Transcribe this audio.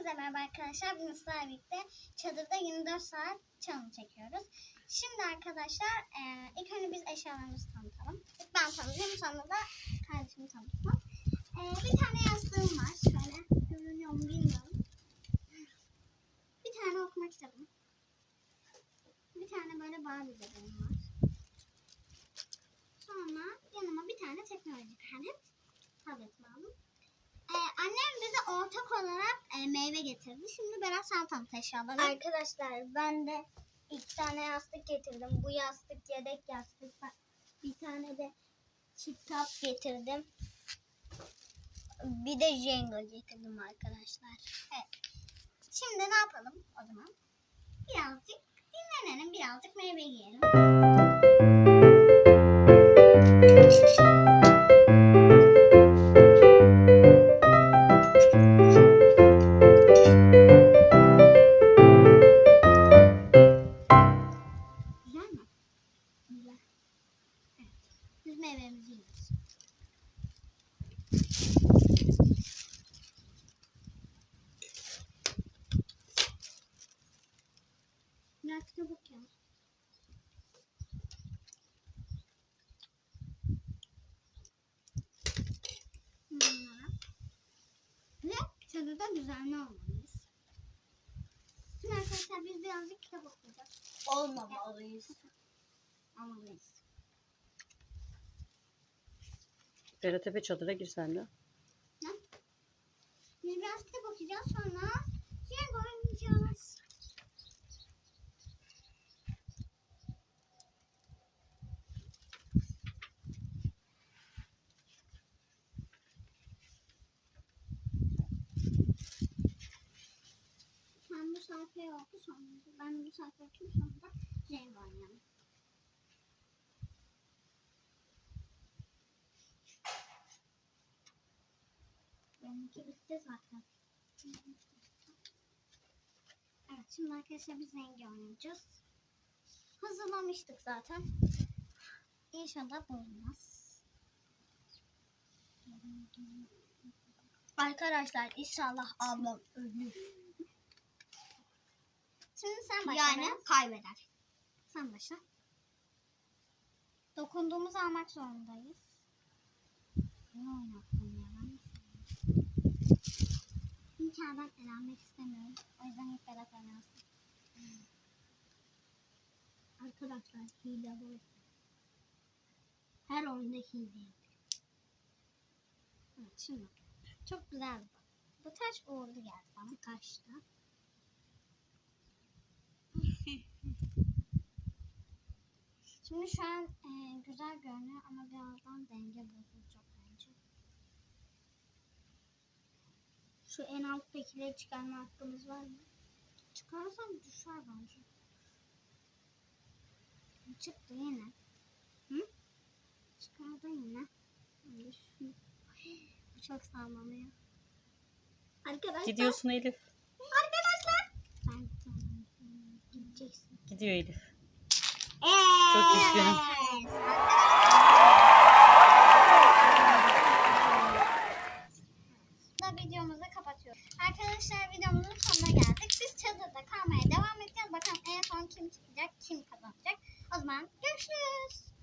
Hepinize merhaba arkadaşlar. Bugün sizlerle birlikte çadırda 24 saat challenge çekiyoruz. Şimdi arkadaşlar e, ilk önce biz eşyalarımızı tanıtalım. Ben tanıtayım sonra da kardeşimi tanıtmam. E, bir tane yastığım var. Şöyle görünüyor mu olarak e, meyve getirdi. Şimdi Berat sen tanıt eşyaları. Arkadaşlar ben de iki tane yastık getirdim. Bu yastık yedek yastık. Bir tane de kitap getirdim. Bir de Jenga getirdim arkadaşlar. Şimdi ne yapalım o zaman? Birazcık dinlenelim, birazcık meyve yiyelim. Meyvemizi yiyoruz. Biraz okuyalım. Bunlara. Ve çadırda düzenli olmalıyız. Şimdi arkadaşlar biz birazcık kitap okuyacağız. Olmamalıyız. Almalıyız. Berat Efe çadıra gir sen de. Biraz kitap okuyacağız sonra Jenga oynayacağız. Sen bu sayfayı oku sonra ben bu sayfayı okuyayım sonra da Jenga oynayalım. Benimki bitti zaten. Evet şimdi arkadaşlar biz rengi oynayacağız. Hazırlamıştık zaten. İnşallah bozulmaz. Arkadaşlar inşallah ablam ölür. Şimdi sen başla. Yani Berat. kaybeder. Sen başla. Dokunduğumuzu almak zorundayız. Ne oynattın ya ben? Ben elenmek istemiyorum. O yüzden ilk Berat oynasın. Arkadaşlar hile var. Her oyunda hile. Evet şimdi. Çok güzel bu. Bu taş uğurlu geldi bana. Taşta. Şimdi şu an e, güzel görünüyor ama birazdan denge bozulacak bence. Şu en alttakileri çıkarma hakkımız var mı? Çıkarsam düşer bence. Çıktı yine. Hı? Çıkardı yine. Bu çok sallanıyor. Arkadaşlar. Gidiyorsun Elif. Arkadaşlar. Ben. Gideceksin. Gidiyor Elif. Evet. Çok üzgünüm. Videomuzu kapatıyoruz. Arkadaşlar videomuzun sonuna geldik. Biz çadırda kalmaya devam edeceğiz. Bakalım en son kim çıkacak, kim kazanacak. O zaman görüşürüz.